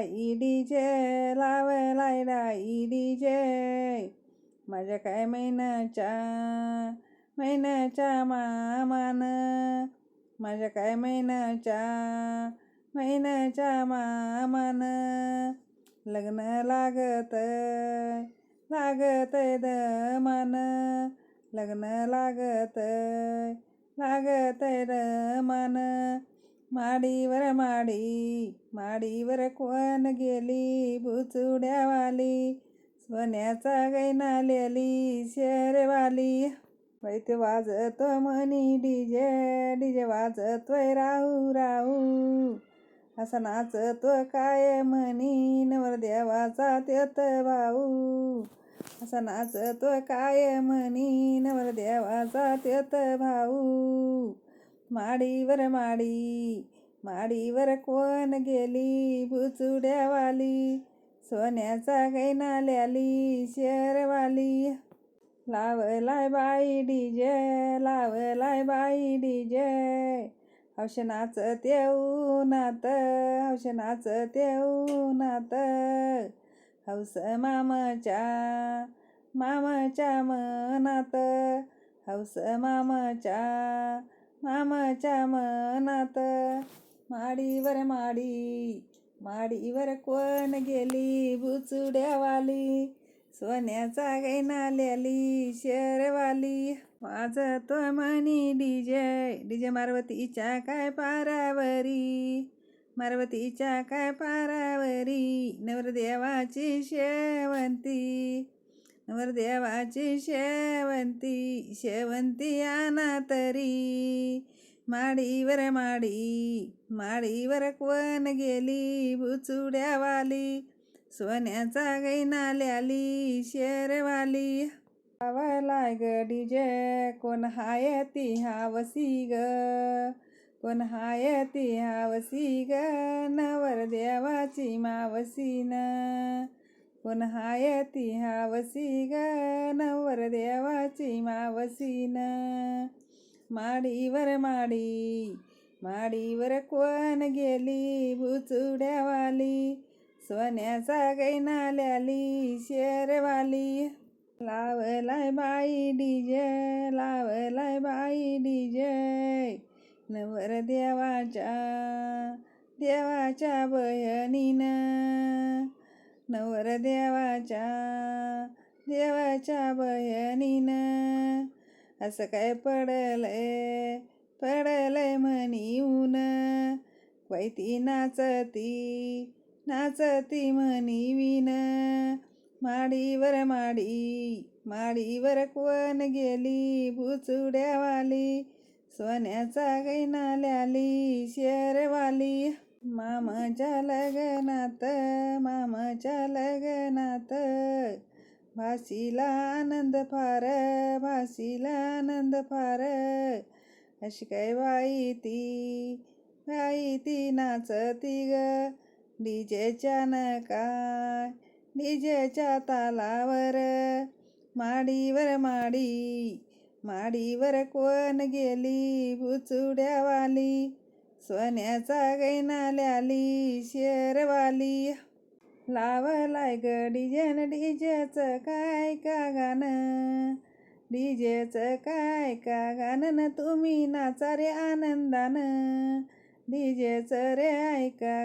बाई डीजे लावलाय D J माझ्या काय महिन्याच्या महिन्याच्या मामान? माझ्या काय महिन्याच्या महिन्याच्या मामान? लग्न लागत लागत दमान. लग्न लागत लागत दमान. माडीवर माडी माडीवर कोण गेली? बुचुड्यावाली सोन्याचा गैना लेली शेरवाली. बाई ते वाजतो म्हणी डीजे डीजे वाजतोय राहू राहू. असा नाचतो काय म्हणी नवरदेवाचा त्योत भाऊ. असा नाचतो काय म्हणी नवरदेवाचा त्योत भाऊ. माडीवर माडी माडीवर कोण गेली बुचुड्यावाली सोन्याचा गैनाल्याली शेरवाली लावलाय बाई डीजे लावलाय बाई डीजे हौश नाचते उन्हात हौश नाचते उन्हात हौस मामाच्या मामाच्या मनात हौस मामाच्या मामाच्या मनात. माडीवर माडी माडीवर कोण गेली? बुचुड्यावाली सोन्याचा गैना ल्याली शेरवाली. तो म्हणी डीजे डीजे मारवतीच्या काय पारावरी? मारवतीच्या काय पारावरी? नवरदेवाची शेवंती. नवरदेवाची शेवंती शेवंती आना तरी. माडीवर माडी माडीवर कोण गेली? बुचुड्यावाली सोन्याचा गैनाल्याली शेरवाली. लावलाय ग डीजे कोण हाय ती हावसी ग. कोण हाय ती हावसी ग नवर देवाची मावसी न कोण हाय ती हावसी ग नवर देवाची मावसीन. माडीवर माडी माडीवर कोण गेली? बुचुड्यावाली सोन्याचा गैनाल्याली शेरवाली. लावलाय बाई डीजे लावलाय बाई डीजे नवर देवाच्या देवाच्या बहिणीनं नवरदेवाच्या देवाच्या देवाच्या असं काय पडलंय? पडलंय म्हणी ऊन. वैती नाचती नाचती म्हणी विन माडीवर माडी माडीवर कोण गेली? भुचुड्यावाली सोन्याचा गैनाल्याली शेरवाली. मामाच्या लग्नात मामाच्या लग्नात. भासीला आनंद फार भासीला आनंद फार. अशी काय बाई ती? बाई ती नाचती ग. डीजेच्या नकाय डीजेच्या तालावर. माडीवर माडी माडीवर कोण गेली? बुचुड्यावाली. सोन्याचा गैना ल्याली शेरवाली लावलाय ग डीजेन डीजेचं काय का गाणं? डीजेचं काय का गाणं? तुम्ही नाचा रे आनंदानं. डीजेचं रे ऐका